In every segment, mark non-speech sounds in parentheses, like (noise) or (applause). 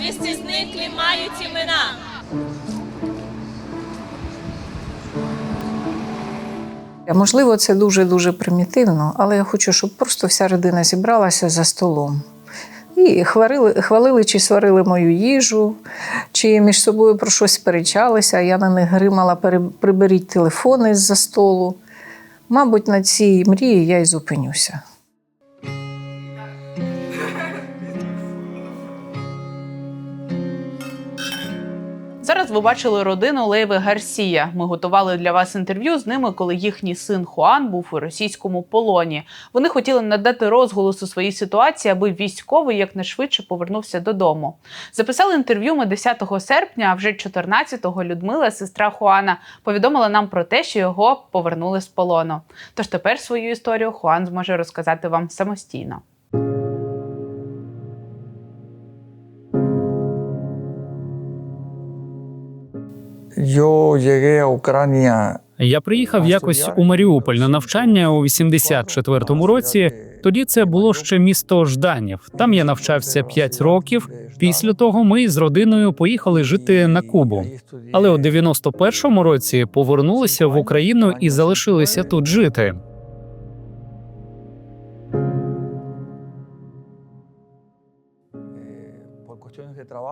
безвісти зниклі мають імена. Можливо, це дуже-дуже примітивно, але я хочу, щоб просто вся родина зібралася за столом. І хвалили, хвалили чи сварили мою їжу, чи між собою про щось сперечалися, а я на них гримала, «Пере- приберіть телефони з-за столу. Мабуть, на цій мрії я й зупинюся. Зараз ви бачили родину Лейви Гарсія. Ми готували для вас інтерв'ю з ними, коли їхній син Хуан був у російському полоні. Вони хотіли надати розголос у своїй ситуації, аби військовий якнайшвидше повернувся додому. Записали інтерв'ю ми 10 серпня, а вже 14-го Людмила, сестра Хуана, повідомила нам про те, що його повернули з полону. Тож тепер свою історію Хуан зможе розказати вам самостійно. Я приїхав якось у Маріуполь на навчання у 84-му році. Тоді це було ще місто Жданів. Там я навчався 5 років. Після того ми з родиною поїхали жити на Кубу. Але у 91-му році повернулися в Україну і залишилися тут жити.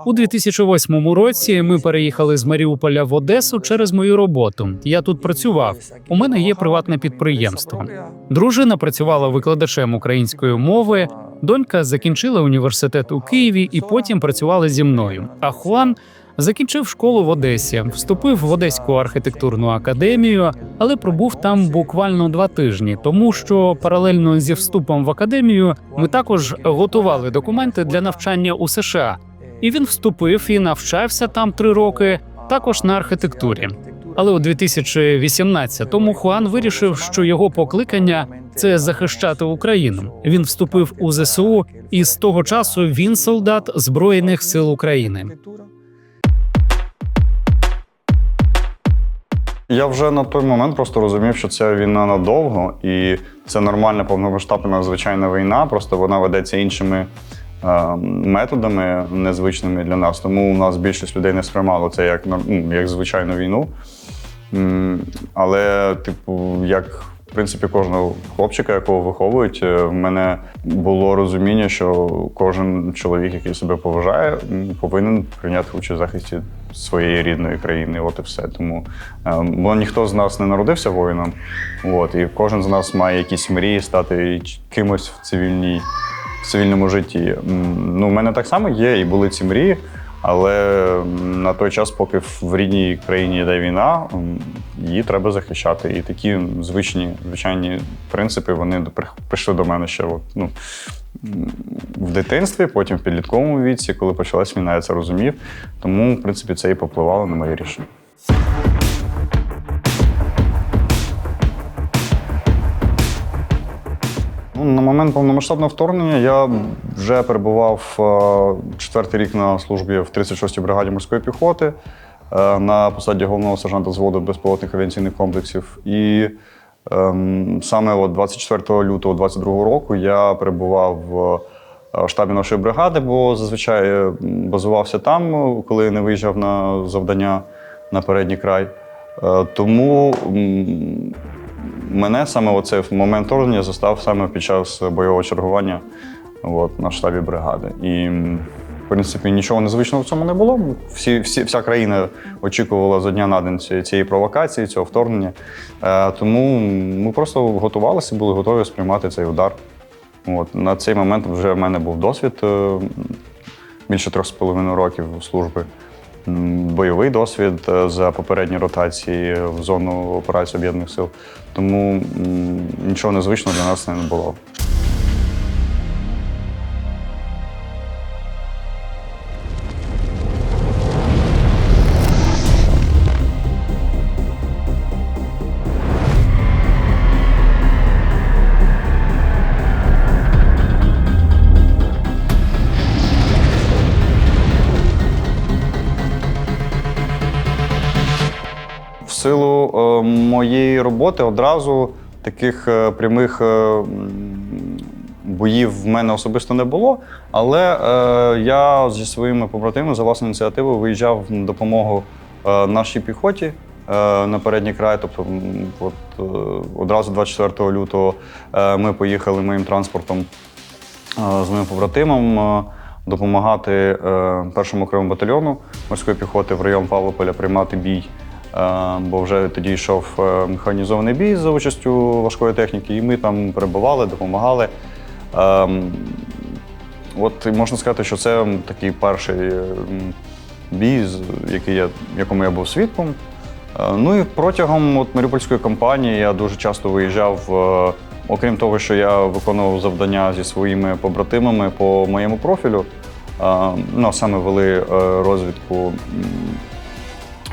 У 2008 році ми переїхали з Маріуполя в Одесу через мою роботу. Я тут працював. У мене є приватне підприємство. Дружина працювала викладачем української мови. Донька закінчила університет у Києві і потім працювала зі мною. А Хуан закінчив школу в Одесі, вступив в Одеську архітектурну академію, але пробув там буквально два тижні, тому що паралельно зі вступом в академію ми також готували документи для навчання у США. І він вступив і навчався там три роки, також на архітектурі. Але у 2018-му Хуан вирішив, що його покликання це захищати Україну. Він вступив у ЗСУ, і з того часу він солдат Збройних сил України. Я вже на той момент просто розумів, що це війна надовго, і це нормальна повномасштабна звичайна війна, просто вона ведеться іншими методами, незвичними для нас. Тому у нас більшість людей не сприймало це як, ну, як звичайну війну. Але, типу, як в принципі кожного хлопчика, якого виховують, е, в мене було розуміння, що кожен чоловік, який себе поважає, повинен прийняти участь в захисті своєї рідної країни. От і все. Тому е, бо ніхто з нас не народився воїном, от і кожен з нас має якісь мрії стати кимось в цивільній цивільному житті. Ну, в мене так само є, і були ці мрії. Але на той час, поки в рідній країні йде війна, її треба захищати. І такі звичні, звичайні принципи вони прийшли до мене ще от, ну, в дитинстві, потім в підлітковому віці, коли почалась війна, я це розумів. Тому, в принципі, це і попливало на моє рішення. Ну, на момент повномасштабного вторгнення я вже перебував е, четвертий рік на службі в 36-й бригаді морської піхоти е, на посаді головного сержанта взводу безпілотних авіаційних комплексів. І ем, саме от 24 лютого 22 року я перебував в е, штабі нашої бригади, бо зазвичай базувався там, коли не виїжджав на завдання на передній край. Тому мене саме оцей момент вторгнення застав саме під час бойового чергування от, на штабі бригади. І, в принципі, нічого незвичного в цьому не було. Всі, всі, вся країна очікувала за дня на день цієї провокації, цього вторгнення. Е, тому ми просто готувалися, були готові сприймати цей удар. От, на цей момент вже в мене був досвід е, більше трьох з половиною років служби. Бойовий досвід е, за попередні ротації в зону операції об'єднаних сил. Тому нічого незвичного для нас не було. Моєї роботи одразу таких е, прямих е, боїв в мене особисто не було, але е, я зі своїми побратимами за власною ініціативою виїжджав на допомогу нашій піхоті на передній край. Тобто, от, одразу 24 лютого ми поїхали моїм транспортом з моїм побратимом допомагати першому окремому батальйону морської піхоти в район Павлополя приймати бій. Е, Бо вже тоді йшов е, механізований бій за участю важкої техніки, і ми там перебували, допомагали. Ем, От можна сказати, що це такий перший е, бій, який я, якому я був свідком. Ну і протягом от, Маріупольської кампанії я дуже часто виїжджав, окрім того, що я виконував завдання зі своїми побратимами по моєму профілю. Ну, саме вели розвідку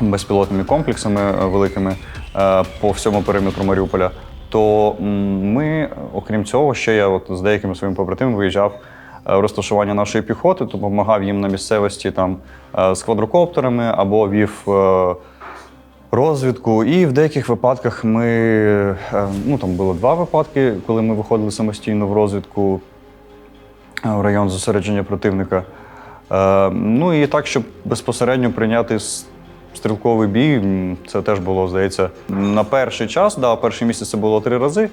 безпілотними комплексами е, великими е, по всьому периметру Маріуполя. То ми, окрім цього, ще я от з деякими своїми побратимами виїжджав е, розташування нашої піхоти, допомагав їм на місцевості там з квадрокоптерами або вів. Розвідку, і в деяких випадках ми ну там було два випадки, коли ми виходили самостійно в розвідку в район зосередження противника. Ну і так, щоб безпосередньо прийняти стрілковий бій, це теж було, здається, на перший час, да, перші місяці це було три рази. Е,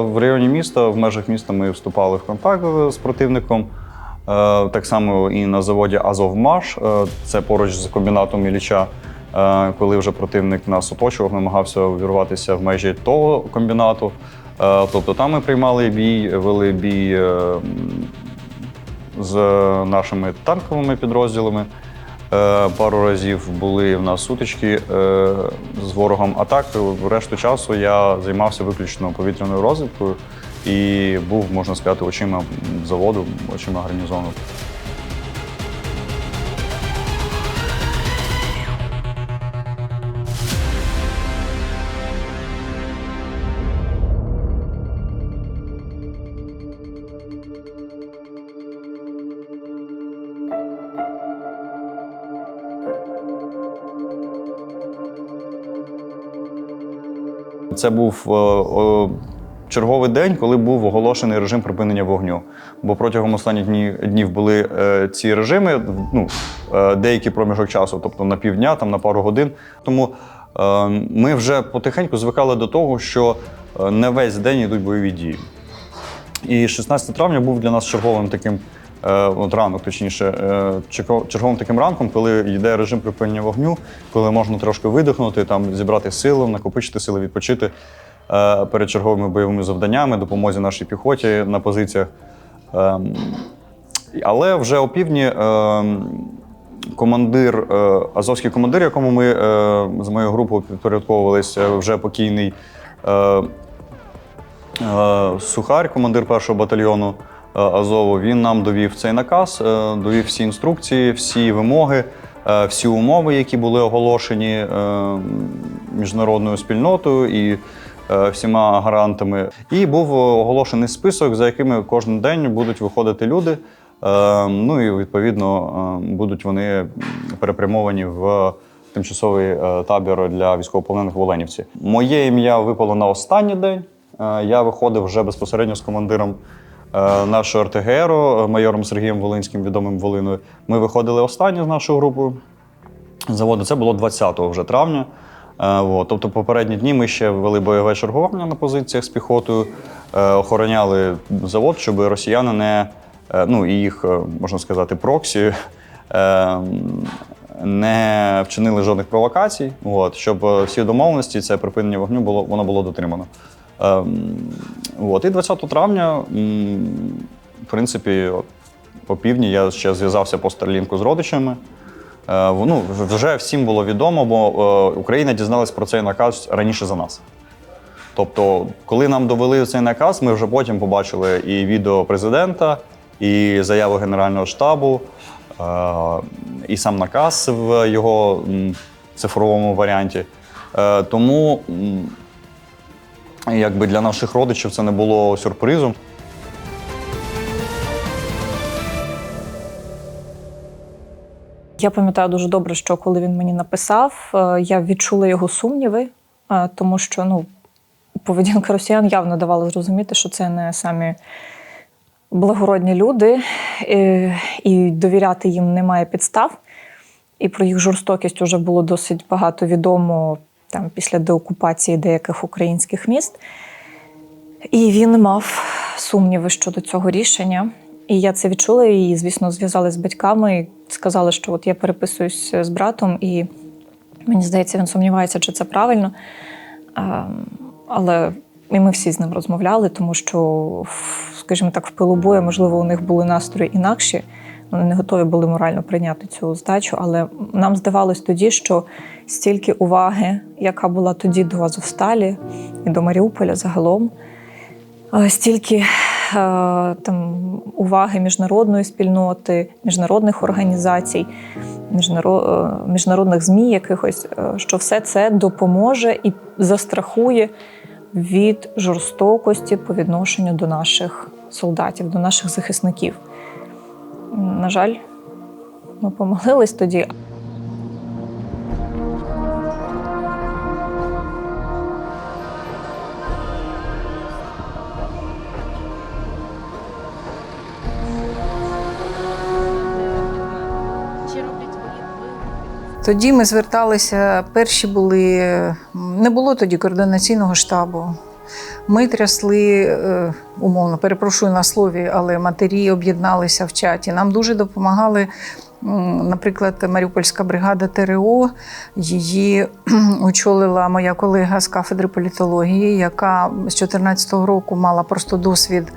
В районі міста, в межах міста ми вступали в контакт з противником. Е, Так само і на заводі Азовмаш, е, це поруч з комбінатом Ілліча, коли вже противник нас оточував, намагався увірватися в межі того комбінату. Тобто там ми приймали бій, вели бій з нашими танковими підрозділами. Е, Пару разів були в нас сутички е, з ворогом. А так, решту часу я займався виключно повітряною розвідкою і був, можна сказати, очима заводу, очима гарнізону. Це був е, черговий день, коли був оголошений режим припинення вогню. Бо протягом останніх днів, були е, ці режими, ну, е, деякий проміжок часу, тобто на півдня, там, на пару годин. Тому ми вже потихеньку звикали до того, що не весь день йдуть бойові дії. І 16 травня був для нас черговим таким. Е, От ранок, точніше, е, черговим таким ранком, коли йде режим припинення вогню, коли можна трошки видихнути, там зібрати сили, накопичити сили, відпочити е, перед черговими бойовими завданнями, допомозі нашій піхоті на позиціях. Ем, Але вже опівдні ем, командир, азовський командир, якому ми з моєю групою підпорядковувалися, вже покійний Сухар, командир першого батальйону Азову, він нам довів цей наказ, е, довів всі інструкції, всі вимоги, е, всі умови, які були оголошені е, міжнародною спільнотою і е, всіма гарантами. І був оголошений список, за якими кожен день будуть виходити люди. Е, Ну і відповідно е, будуть вони перепрямовані в тимчасовий е, табір для військовополонених в Оленівці. Моє ім'я випало на останній день. Е, Я виходив вже безпосередньо з командиром е, нашого РТГР, е, майором Сергієм Волинським, відомим Волиною. Ми виходили останні з нашою групою заводу. Це було 20 вже травня. Е. Тобто, попередні дні ми ще вели бойове чергування на позиціях з піхотою, е, охороняли завод, щоб росіяни не е, ну і їх, е, можна сказати, проксі. е, Не вчинили жодних провокацій, от, щоб е, всі домовленості, це припинення вогню було воно було дотримано. Ем, от, і 20 травня, в принципі, от, по півдні я ще зв'язався по Старлінку з родичами. Е, ну, вже всім було відомо, бо е, Україна дізналась про цей наказ раніше за нас. Тобто, коли нам довели цей наказ, ми вже потім побачили і відео президента, і заяву Генерального штабу, е, і сам наказ в його цифровому варіанті. Тому якби для наших родичів це не було сюрпризом. Я пам'ятаю дуже добре, що коли він мені написав, е, я відчула його сумніви, е, тому що ну, поведінка росіян явно давала зрозуміти, що це не самі благородні люди, е, і довіряти їм немає підстав. І про їх жорстокість вже було досить багато відомо там, після деокупації деяких українських міст. І він мав сумніви щодо цього рішення. І я це відчула, і, звісно, зв'язали з батьками і сказали, що от я переписуюсь з братом, і мені здається, він сумнівається, чи це правильно. Але і ми всі з ним розмовляли, тому що, скажімо так, в пилу бою, можливо, у них були настрої інакші. Вони не готові були морально прийняти цю здачу, але нам здавалось тоді, що стільки уваги, яка була тоді до Азовсталі і до Маріуполя загалом, е, стільки е, там уваги міжнародної спільноти, міжнародних організацій, е, міжнародних ЗМІ якихось, що все це допоможе і застрахує від жорстокості по відношенню до наших солдатів, до наших захисників. На жаль, ми помилились тоді. Тоді ми зверталися, перші були, не було тоді координаційного штабу. Ми трясли, е, умовно, перепрошую на слові, але матері об'єдналися в чаті. Нам дуже допомагали, наприклад, Маріупольська бригада ТРО. Її (clears throat) очолила моя колега з кафедри політології, яка з 2014 року мала просто досвід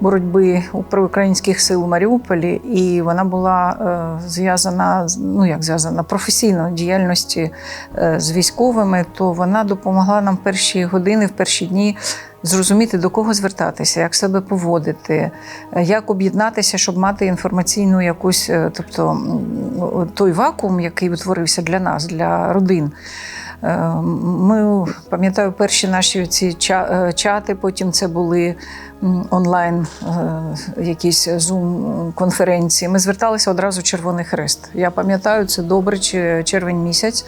боротьби проукраїнських сил у Маріуполі, і вона була е, зв'язана ну як зв'язана професійно діяльності е, з військовими. То вона допомогла нам в перші години, в перші дні. Зрозуміти, до кого звертатися, як себе поводити, е, як об'єднатися, щоб мати інформаційну якусь, е, тобто той вакуум, який утворився для нас, для родин. Е, Ми пам'ятаю перші наші ці е, чати. Потім це були онлайн е, якісь зум-конференції. Ми зверталися одразу в Червоний Хрест. Я пам'ятаю, це добре, чи- червень місяць.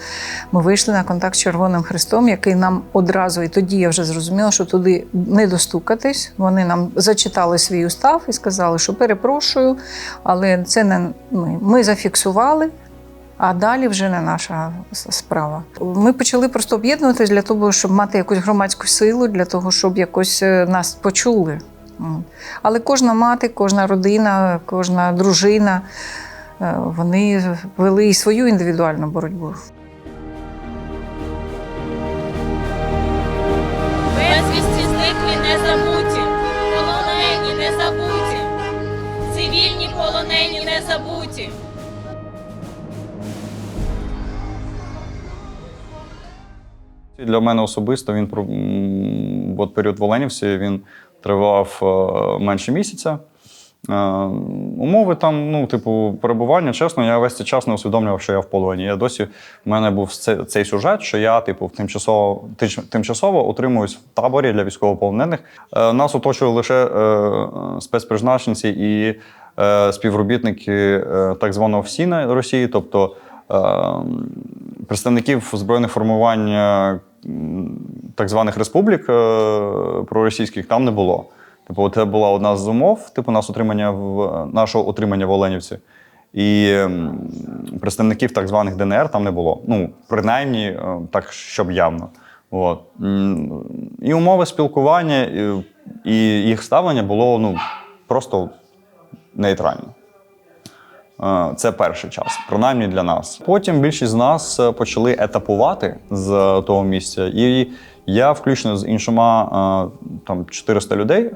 Ми вийшли на контакт з Червоним Хрестом, який нам одразу, і тоді я вже зрозуміла, що туди не достукатись. Вони нам зачитали свій устав і сказали, що перепрошую, але це не ми. Ми зафіксували. А далі вже не наша справа. Ми почали просто об'єднуватись для того, щоб мати якусь громадську силу, для того, щоб якось е, нас почули. Але кожна мати, кожна родина, кожна дружина е, вони вели і свою індивідуальну боротьбу. Безвісті зниклі не забуті, полонені не забуті, цивільні полонені не забуті. Для мене особисто він про- період в Оленівці він тривав е, менше місяця. Е, Умови там, ну, типу, перебування, чесно, я весь цей час не усвідомлював, що я в полоні. Я досі в мене був цей сюжет, що я, типу, тимчасово, тимчасово утримуюсь в таборі для військовополонених. Е, Нас оточували лише спецпризначенці і співробітники так званого ФСІНа Росії, тобто представників збройних формувань е, так званих республік е, проросійських там не було. Типу, це була одна з умов, типу, нас утримання в нашого утримання в Оленівці. І представників так званих ДНР там не було. Ну, принаймні, е, так, щоб явно. От. І умови спілкування, і, їх ставлення було ну, просто нейтральне. Е, Це перший час, принаймні для нас. Потім більшість з нас е, почали етапувати з того місця, і я, включно з іншома е, там 400 людей,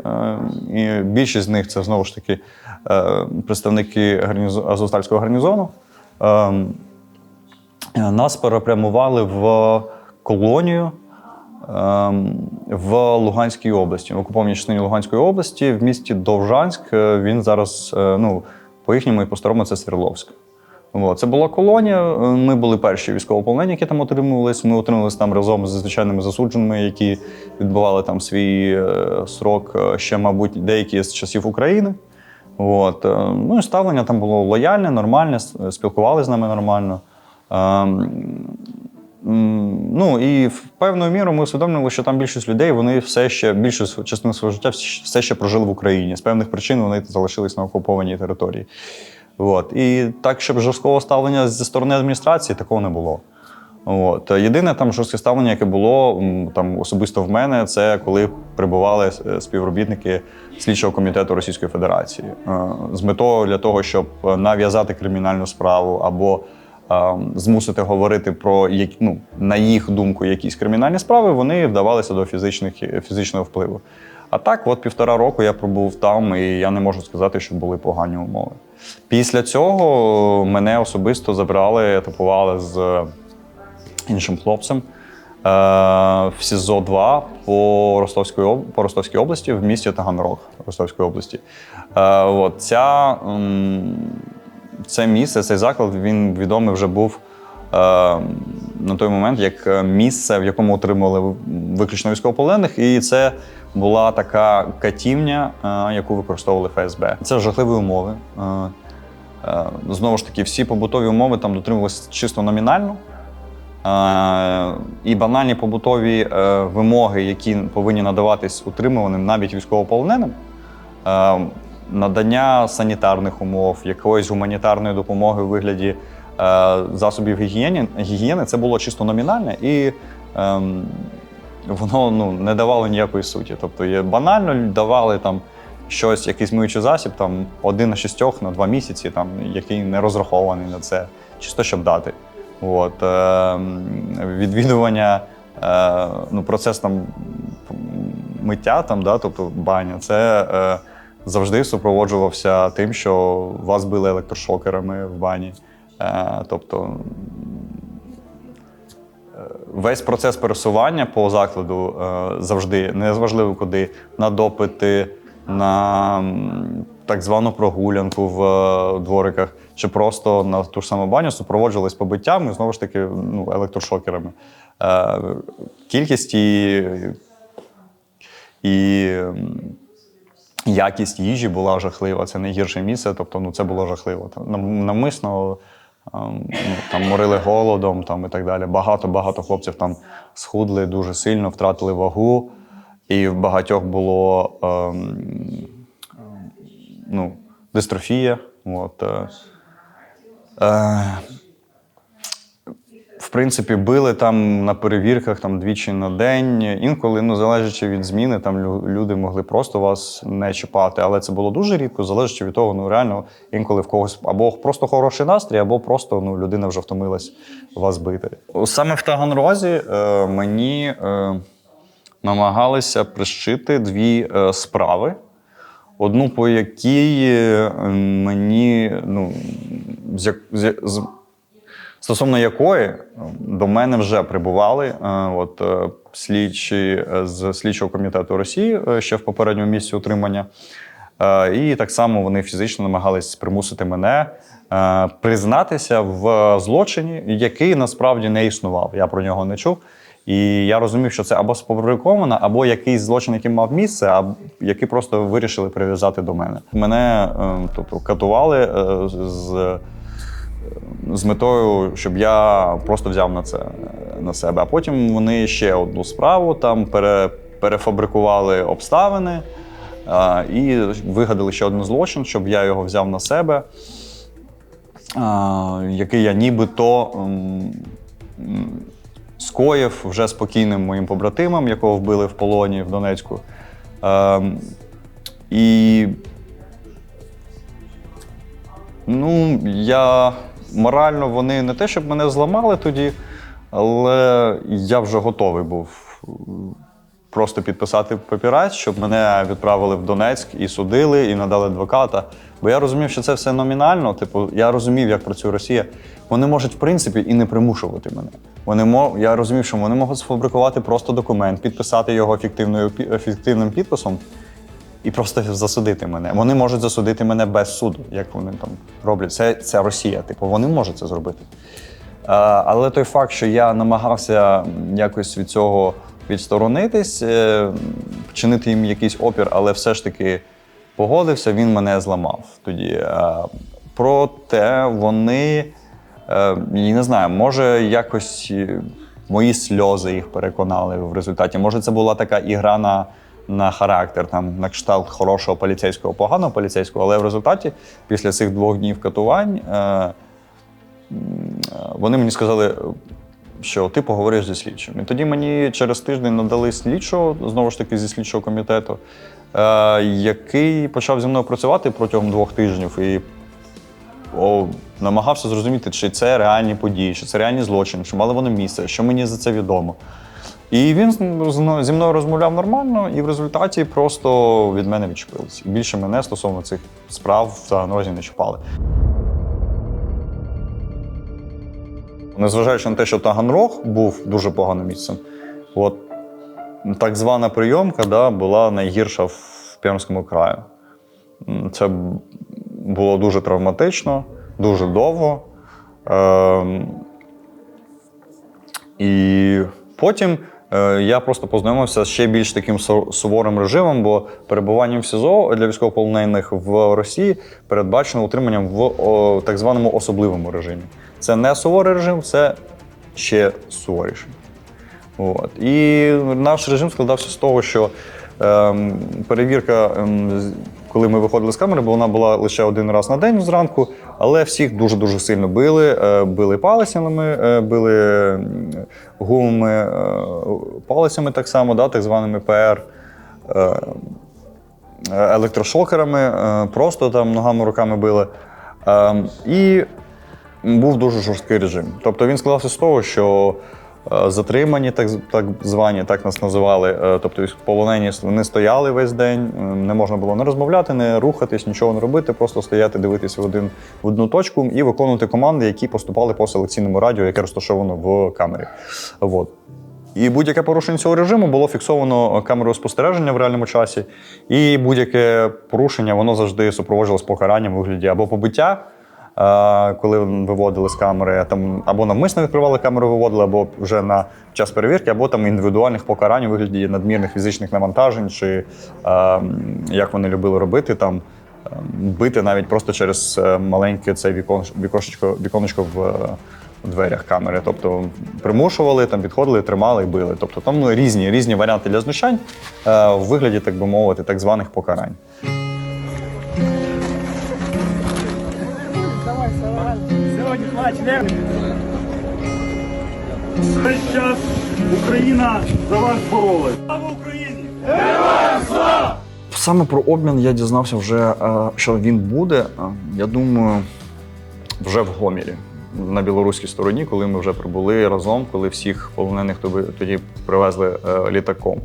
і більшість з них це знову ж таки представники гарнізо- Азовстальського гарнізону. Ем, Нас перепрямували в колонію ем, в Луганській області, в окупованій частині Луганської області, в місті Довжанськ. Він зараз, ну, по їхньому і по старому це Свердловськ. Це була колонія. Ми були перші військовополонені, які там отримувалися. Ми отримувалися там разом з звичайними засудженими, які відбували там свій е, срок е, ще, мабуть, деякі з часів України. От. е, Ну і ставлення там було лояльне, нормальне, спілкувалися з нами нормально. Ну і в певною мірою ми усвідомлювали, що там більшість людей вони все ще більшу частину свого життя все ще прожили в Україні. З певних причин вони залишились на окупованій території. От. І так, щоб жорсткого ставлення зі сторони адміністрації, такого не було. От. Єдине там жорстке ставлення, яке було там особисто в мене, це коли прибували е, співробітники слідчого комітету Російської Федерації е, з метою для того, щоб е, нав'язати кримінальну справу або змусити говорити про ну, на їх думку якісь кримінальні справи, вони вдавалися до фізичних, фізичного впливу. А так, от півтора року я пробув там, і я не можу сказати, що були погані умови. Після цього мене особисто забрали, етапували з іншим хлопцем е, в СІЗО 2 по Ростовській, об- по Ростовській області в місті Таганрог Ростовської області. Е, от, ця, це місце, цей заклад, він відомий вже був е, на той момент як е, місце, в якому отримували виключно військовополонених, і це була така катівня, е, яку використовували ФСБ. Це жахливі умови. Е, е, Знову ж таки, всі побутові умови там дотримувалися чисто номінально. Е, І банальні побутові е, вимоги, які повинні надаватись утримуваним навіть військовополоненим, е, надання санітарних умов, якоїсь гуманітарної допомоги у вигляді е, засобів гігієни, гігієни, це було чисто номінальне і ем, воно ну, не давало ніякої суті. Тобто є банально давали там щось, якийсь миючий засіб, там один на шістьох на два місяці, там, який не розрахований на це, чисто щоб дати. От, е, відвідування, е, ну, процес там миття, там, да, тобто баня, це е, завжди супроводжувався тим, що вас били електрошокерами в бані. Е, тобто весь процес пересування по закладу е, завжди, незважливо куди, на допити, на так звану прогулянку в е, двориках, чи просто на ту ж саму баню супроводжувались побиттями, знову ж таки, ну, електрошокерами. Е, Кількість і, і якість їжі була жахлива. Це найгірше місце, тобто ну, це було жахливо. Навмисно ем, ну, там морили голодом там, і так далі. Багато-багато хлопців там схудли дуже сильно, втратили вагу, і в багатьох було ем, ем, ну, дистрофія. От, е, е, принципі, били там на перевірках там двічі на день. Інколи, ну залежачи від зміни, там люди могли просто вас не чіпати, але це було дуже рідко, залежачи від того, ну реально інколи в когось або просто хороший настрій, або просто ну, людина вже втомилась вас бити. Саме в Таганрозі е, мені е, намагалися прищити дві е, справи. Одну, по якій е, мені ну, з, з, з, стосовно якої е, до мене вже прибували е, от, е, слідчі з слідчого комітету Росії ще в попередньому місці утримання. І так само вони фізично намагались примусити мене признатися в злочині, який насправді не існував. Я про нього не чув. І я розумів, що це або сфабриковано, або якийсь злочин, який мав місце, а який просто вирішили прив'язати до мене. Мене тобто, катували з з метою, щоб я просто взяв на це на себе. А потім вони ще одну справу там пере, перефабрикували обставини а, і вигадали ще один злочин, щоб я його взяв на себе, а, який я нібито м, скоїв вже спокійним моїм побратимам, якого вбили в полоні в Донецьку. Ем, і Ну, я морально вони не те, щоб мене зламали тоді, але я вже готовий був просто підписати папірець, щоб мене відправили в Донецьк і судили, і надали адвоката. Бо я розумів, що це все номінально. Типу, я розумів, як працює Росія. Вони можуть, в принципі, і не примушувати мене. Вони мо... Я розумів, що вони можуть сфабрикувати просто документ, підписати його фіктивною фіктивним підписом і просто засудити мене. Вони можуть засудити мене без суду, як вони там роблять. Це, це Росія. Типу, вони можуть це зробити. А, але той факт, що я намагався якось від цього відсторонитись, е, чинити їм якийсь опір, але все ж таки погодився, він мене зламав тоді. А, проте вони, е, я не знаю, може якось. е, мої сльози їх переконали в результаті. Може, це була така ігра на, на характер, там, на кшталт хорошого поліцейського, поганого поліцейського, але в результаті, після цих двох днів катувань, е, е, вони мені сказали, що ти поговориш зі слідчим. І тоді мені через тиждень надали слідчого, знову ж таки, зі слідчого комітету, е, який почав зі мною працювати протягом двох тижнів і о, намагався зрозуміти, чи це реальні події, чи це реальні злочини, чи мали вони місце, що мені за це відомо. І він зі мною розмовляв нормально, і в результаті просто від мене відчепилися. Більше мене стосовно цих справ в Таганрозі не чіпали. Незважаючи на те, що Таганрог був дуже поганим місцем, от так звана прийомка да, була найгірша в Пермському краю. Це було дуже травматично, дуже довго. Ем, і потім е, я просто познайомився з ще більш таким суворим режимом, бо перебуванням в СІЗО для військовополонених в Росії передбачено утриманням в так званому особливому режимі. Це не суворий режим, це ще суворіший. От. І наш режим складався з того, що ем, перевірка, ем, коли ми виходили з камери, бо вона була лише один раз на день зранку, але всіх дуже-дуже сильно били. Е, били палицями, е, били гумами, е, палицями так само, да, так званими ПР. Електрошокерами, просто там ногами, руками били. Е, І був дуже жорсткий режим. Тобто він складався з того, що затримані, так, так звані, так нас називали, е, тобто полонені, вони стояли весь день, е, не можна було не розмовляти, не рухатись, нічого не робити, просто стояти, дивитися в один в одну точку і виконувати команди, які поступали по селекційному радіо, яке розташовано в камері. Вот. І будь-яке порушення цього режиму було фіксовано камерою спостереження в реальному часі. І будь-яке порушення воно завжди супроводжувалось покаранням у вигляді або побиття, е, коли виводили з камери, там або навмисно відкривали камеру, виводили, або вже на час перевірки, або там індивідуальних покарань у вигляді надмірних фізичних навантажень, чи як вони любили робити там. е, Бити навіть просто через е, маленьке це вікон, віконечко в дверях камери. Тобто примушували, там підходили, тримали і били. Тобто там ну, різні, різні варіанти для знущань е, в вигляді, так би мовити, так званих покарань. Весь час Україна за вас боролась. Слава Україні! Саме про обмін я дізнався вже, е, що він буде. е, Я думаю, Вже в Гомірі, на білоруській стороні, коли ми вже прибули разом, коли всіх полонених тоді привезли е, літаком.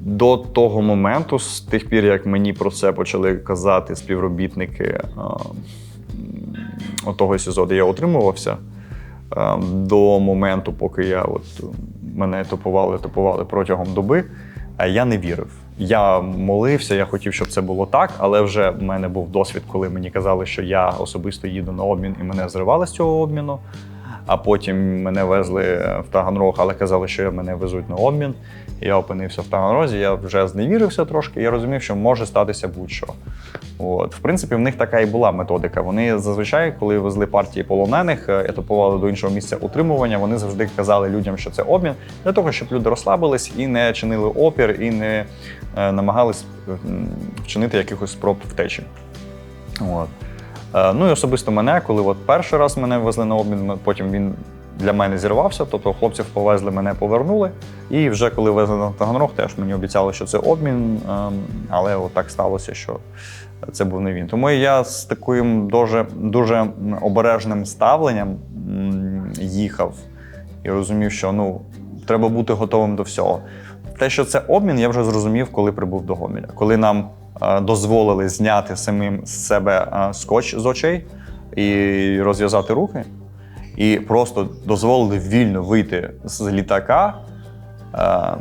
До того моменту, з тих пір, як мені про це почали казати співробітники е, того СІЗО, де я утримувався, е, до моменту, поки я от е, мене топували, топували протягом доби, е, я не вірив. Я молився, я хотів, щоб це було так, але вже в мене був досвід, коли мені казали, що я особисто їду на обмін і мене зривали з цього обміну. А потім мене везли в Таганрог, але казали, що мене везуть на обмін. Я опинився в Таганрозі, я вже зневірився трошки, я розумів, що може статися будь-що. От. В принципі, в них така і була методика. Вони зазвичай, коли везли партії полонених, е, етапували до іншого місця утримування, вони завжди казали людям, що це обмін, для того, щоб люди розслабились і не чинили опір, і не е, намагались вчинити якихось спроб втечі. От. Е, Ну і особисто мене, коли от перший раз мене везли на обмін, потім він для мене зірвався, тобто хлопців повезли, мене повернули. І вже коли везли на Таганрог, теж мені обіцяли, що це обмін, ем, але так сталося, що це був не він. Тому я з таким дуже, дуже обережним ставленням їхав і розумів, що ну, треба бути готовим до всього. Те, що це обмін, я вже зрозумів, коли прибув до Гомеля. Коли нам е, дозволили зняти самим з себе е, скотч з очей і розв'язати руки, і просто дозволили вільно вийти з літака е,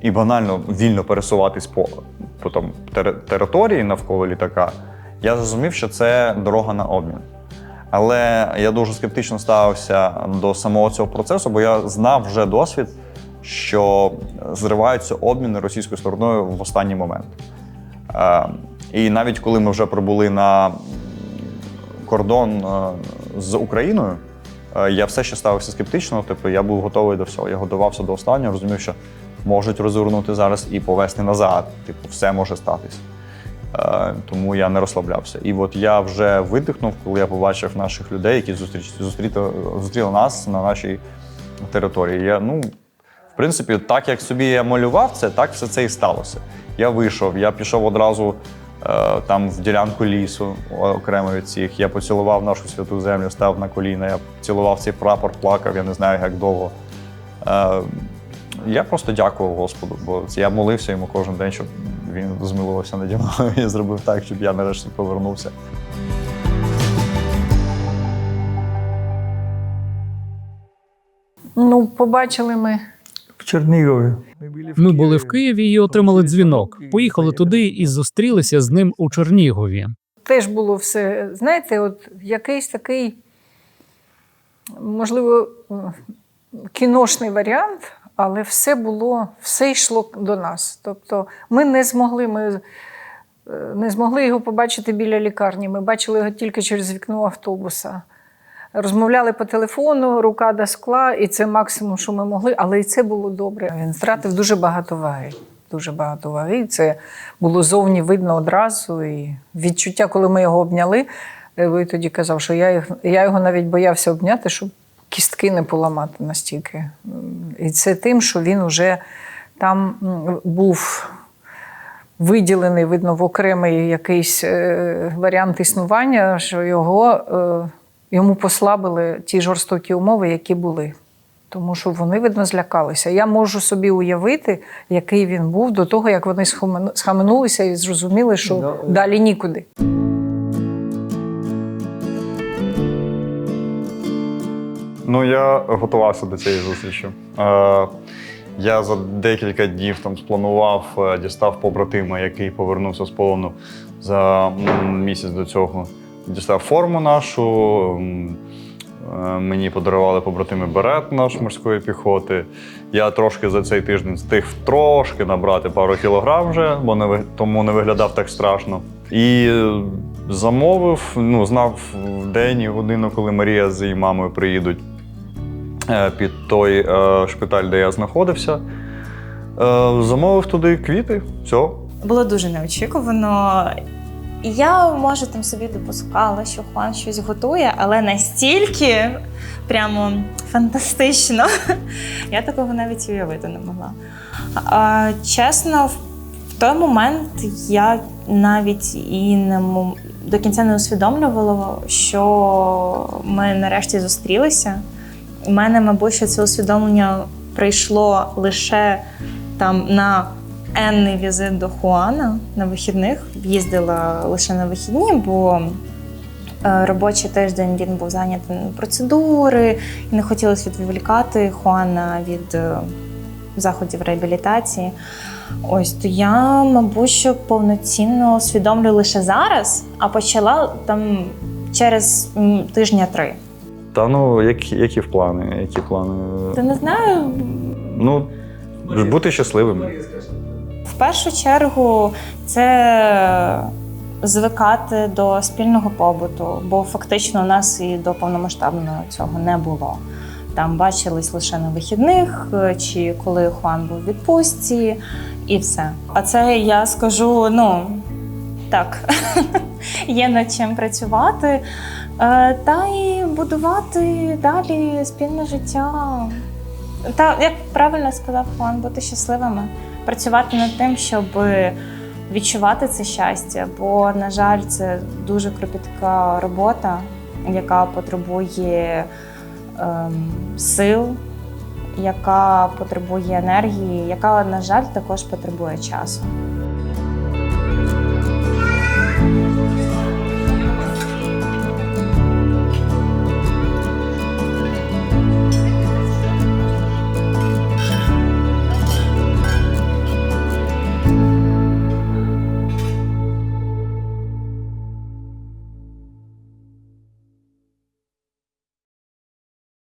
і банально вільно пересуватись по, по там, тери- території навколо літака, я зрозумів, що це дорога на обмін. Але я дуже скептично ставився до самого цього процесу, бо я знав вже досвід, що зриваються обміни російською стороною в останній момент. Е, І навіть коли ми вже прибули на кордон е, з Україною, е, я все ще ставився скептично. Типу, я був готовий до всього. Я готувався до останнього, розумів, що можуть розвернути зараз і повезти назад. Типу, все може статись. Е, Тому я не розслаблявся. І от я вже видихнув, коли я побачив наших людей, які зустріли, зустріли нас на нашій території. Я, ну, в принципі, так як собі я малював це, так все це і сталося. Я вийшов, я пішов одразу там в ділянку лісу окремо від всіх. Я поцілував нашу святу землю, став на коліна, я цілував цей прапор, плакав, я не знаю, як довго. Е, я просто дякував Господу, бо я молився йому кожен день, щоб він змилувався наді мною (laughs) і зробив так, щоб я нарешті повернувся. Ну, побачили ми. В Чернігові. Ми були в Києві і отримали дзвінок. Поїхали туди і зустрілися з ним у Чернігові. Теж було все, знаєте, от якийсь такий, можливо, кіношний варіант, але все було, все йшло до нас. Тобто ми не змогли, ми е, не змогли його побачити біля лікарні. Ми бачили його тільки через вікно автобуса. Розмовляли по телефону, рука до скла, і це максимум, що ми могли, але і це було добре. Він втратив дуже багато ваги. Дуже багато ваги. Це було зовні видно одразу. І відчуття, коли ми його обняли, е, ви тоді казав, що я, їх, я його навіть боявся обняти, щоб кістки не поламати настільки. І це тим, що він уже там був виділений, видно, в окремий якийсь е, варіант існування, що його, е, йому послабили ті жорстокі умови, які були. Тому що вони, видно, злякалися. Я можу собі уявити, який він був до того, як вони схамену- схаменулися і зрозуміли, що далі нікуди. Ну, я готувався до цієї зустрічі. Е, я за декілька днів там спланував, е, дістав побратима, який повернувся з полону за місяць до цього. Дістав форму нашу. е, Мені подарували побратими берет наш морської піхоти. Я трошки за цей тиждень встиг трошки набрати пару кілограм вже, бо не, тому не виглядав так страшно. І е, замовив, ну, знав в день і годину, коли Марія з її мамою приїдуть е, під той шпиталь, де я знаходився. Замовив туди квіти. Все. було дуже неочікувано. І Я може там собі допускала, що Хуан щось готує, але настільки прямо фантастично. Я такого навіть уявити не могла. А, чесно, в той момент я навіть і не до кінця не усвідомлювала, що ми нарешті зустрілися. У мене, мабуть, це усвідомлення прийшло лише там на енний візит до Хуана на вихідних. Їздила лише на вихідні, бо е, робочий тиждень він був зайнятий на процедури, і не хотілося відволікати Хуана від е, заходів реабілітації. Ось то я, мабуть, що повноцінно усвідомлюю лише зараз, а почала там через тижня три. Та ну, які, які плани? Які плани? Та не знаю, Ну, бути щасливим. Першу чергу це звикати до спільного побуту, бо фактично у нас і до повномасштабного цього не було. Там бачились лише на вихідних, е, чи коли Хуан був в відпустці, і все. А це я скажу: ну так, (laughs) є над чим працювати, е, та і будувати далі спільне життя. Та як правильно сказав Хуан, бути щасливими працювати над тим, щоб відчувати це щастя. Бо, на жаль, це дуже кропітка робота, яка потребує ем, сил, яка потребує енергії, яка, на жаль, також потребує часу.